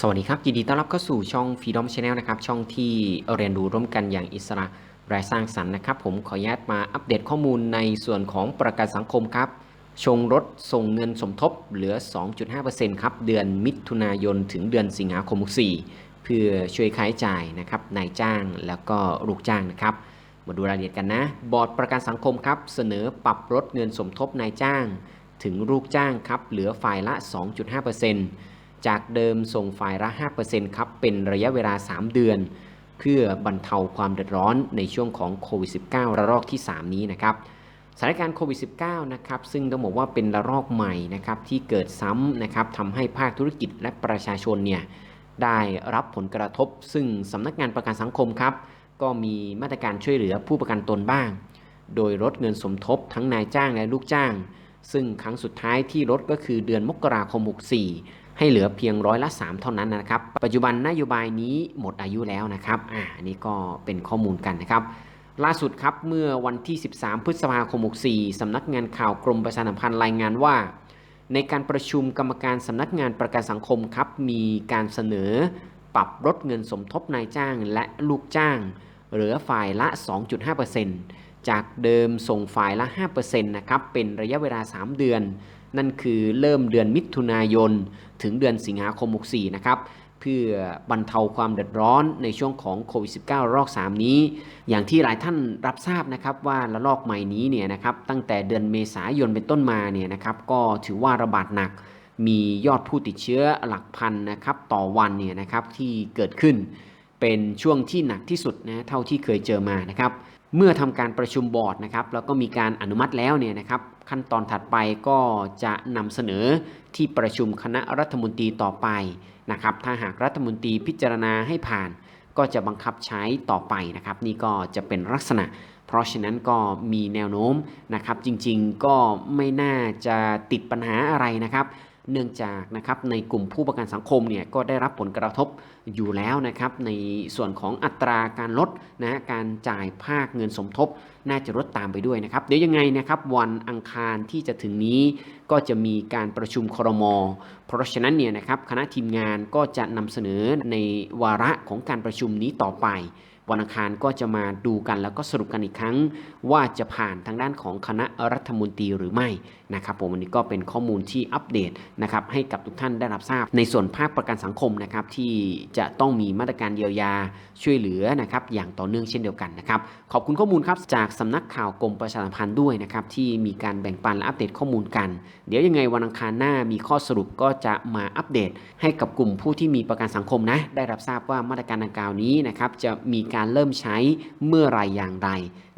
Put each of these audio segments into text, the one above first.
สวัสดีครับ ยินดีต้อนรับเข้าสู่ช่อง Freedom Channel นะครับ ช่องที่เรียนรู้ร่วมกันอย่างอิสระและสร้างสรรค์นะครับ ผมขออนุญาตมาอัปเดตข้อมูลในส่วนของประกันสังคมครับ ชงรถส่งเงินสมทบเหลือ 2.5%ครับ เดือนมิถุนายนถึงเดือนสิงหาคม 64 เพื่อช่วยค่าใช้จ่ายนะครับนายจ้างแล้วก็ลูกจ้างนะครับ มาดูรายละเอียดกันนะ บอร์ดประกันสังคมครับ เสนอปรับลดเงินสมทบนายจ้าง ถึงลูกจ้างครับเหลือฝ่ายละ 2.5% จากเดิมส่งฝ่ายละ 5%ครับ เป็นระยะเวลา 3 เดือน เพื่อบรรเทาความเดือดร้อนในช่วงของโควิด -19 ระลอกที่ 3 นี้นะครับสถานการณ์โควิด -19 นะครับ ซึ่งต้องบอกว่าเป็นระลอกใหม่นะครับที่เกิดซ้ำนะครับทำให้ภาคธุรกิจและประชาชนเนี่ยได้รับผลกระทบ ซึ่งสำนักงานประกันสังคมครับ ก็มีมาตรการช่วยเหลือผู้ประกันตนบ้าง โดยลดเงินสมทบทั้งนายจ้างและลูกจ้าง ซึ่งครั้งสุดท้ายที่ลดก็คือเดือนมกราคม 64 ให้เหลือเพียงร้อยละ 3 เท่านั้นนะครับ ปัจจุบันนโยบายนี้หมดอายุแล้วนะครับอ่าอันนี้ก็เป็นข้อมูลกันนะครับ ล่าสุดครับเมื่อวันที่ 13 พฤษภาคม 64 สำนักงานข่าวกรมประชาสัมพันธ์รายงานว่า ในการประชุมกรรมการสำนักงานประกันสังคมครับ มีการเสนอปรับลดเงินสมทบนายจ้างและลูกจ้าง เหลือฝ่ายละ 2.5%จากเดิมส่งฝ่ายละ 5%นะครับ เป็นระยะเวลา 3 เดือน นั่นคือเริ่มเดือนมิถุนายน ถึงเดือนสิงหาคม 64 นะครับ เพื่อบรรเทาความเดือดร้อนในช่วงของโควิด -19 รอก 3 นี้ อย่างที่หลายท่านรับทราบนะครับว่าระลอกใหม่นี้เนี่ยนะครับตั้งแต่เดือนเมษายนเป็นต้นมาเนี่ยนะครับก็ถือว่าระบาดหนักมียอดผู้ติดเชื้อหลักพันนะครับต่อวันเนี่ยนะครับที่เกิดขึ้น เป็นช่วงที่หนักที่สุดนะเท่าที่เคยเจอมานะครับเมื่อทำการประชุมบอร์ดนะครับแล้วก็มีการอนุมัติแล้วเนี่ยนะครับขั้นตอนถัดไปก็จะนำเสนอที่ประชุมคณะรัฐมนตรีต่อไปนะครับถ้าหากรัฐมนตรีพิจารณาให้ผ่าน ก็จะบังคับใช้ต่อไปนะครับ นี่ก็จะเป็นลักษณะ เพราะฉะนั้นก็มีแนวโน้มนะครับจริงๆก็ไม่น่าจะติดปัญหาอะไรนะครับ เนื่องจากนะครับในกลุ่มผู้ประกันสังคมเนี่ยก็ได้รับผลกระทบอยู่แล้วนะครับในส่วนของอัตราการลดนะการจ่ายภาคเงินสมทบ น่าจะลดตามไปด้วยนะครับ เดี๋ยวยังไงนะครับวันอังคารที่จะถึงนี้ก็จะมีการประชุมครม เพราะฉะนั้นเนี่ยนะครับคณะทีมงานก็จะนำเสนอในวาระของการประชุมนี้ต่อไป วันอังคารก็จะมาดูกันแล้วก็สรุปกันอีกครั้ง ว่าจะผ่านทางด้านของคณะรัฐมนตรีหรือไม่นะครับผมวันนี้ก็เป็นข้อมูลที่อัปเดตนะครับให้กับทุกท่านได้รับทราบ ในส่วนภาคประกันสังคมนะครับที่จะต้องมีมาตรการเยียวยาช่วยเหลือนะครับอย่างต่อเนื่องเช่นเดียวกันนะครับขอบคุณข้อมูลครับจากสำนักข่าวกรมประชาสัมพันธ์ด้วยนะครับที่มีการแบ่งปันและอัปเดตข้อมูลกัน เดี๋ยวยังไงวันอังคารหน้ามีข้อสรุปก็จะมาอัปเดต ให้กับกลุ่มผู้ที่มีประกันสังคมนะได้รับทราบว่ามาตรการดังกล่าวนี้นะครับจะมีการเริ่มใช้เมื่อไรอย่างไร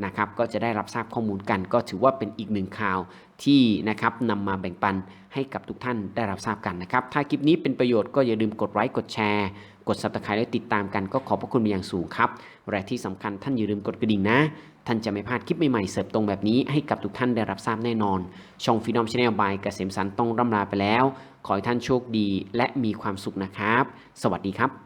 นะครับก็จะได้รับทราบข้อมูลกัน ก็ถือว่าเป็นอีกหนึ่งข่าวที่นะครับนำมาแบ่งปันให้กับทุกท่านได้รับทราบกันนะครับ ถ้าคลิปนี้เป็นประโยชน์ก็อย่าลืมกดไลค์กดแชร์ กด subscribe และติดตามกันก็ขอบพระคุณเป็นอย่างสูงครับและที่สำคัญท่านอย่าลืมกดกระดิ่งนะ ท่านจะไม่พลาดคลิปใหม่ๆเสิร์ฟตรงแบบนี้ให้กับทุกท่านได้รับทราบแน่นอน ช่องฟีดอมชาแนลบายเกษมสันต์ต้องร่ำลาไปแล้ว ขอให้ท่านโชคดีและมีความสุขนะครับ สวัสดีครับ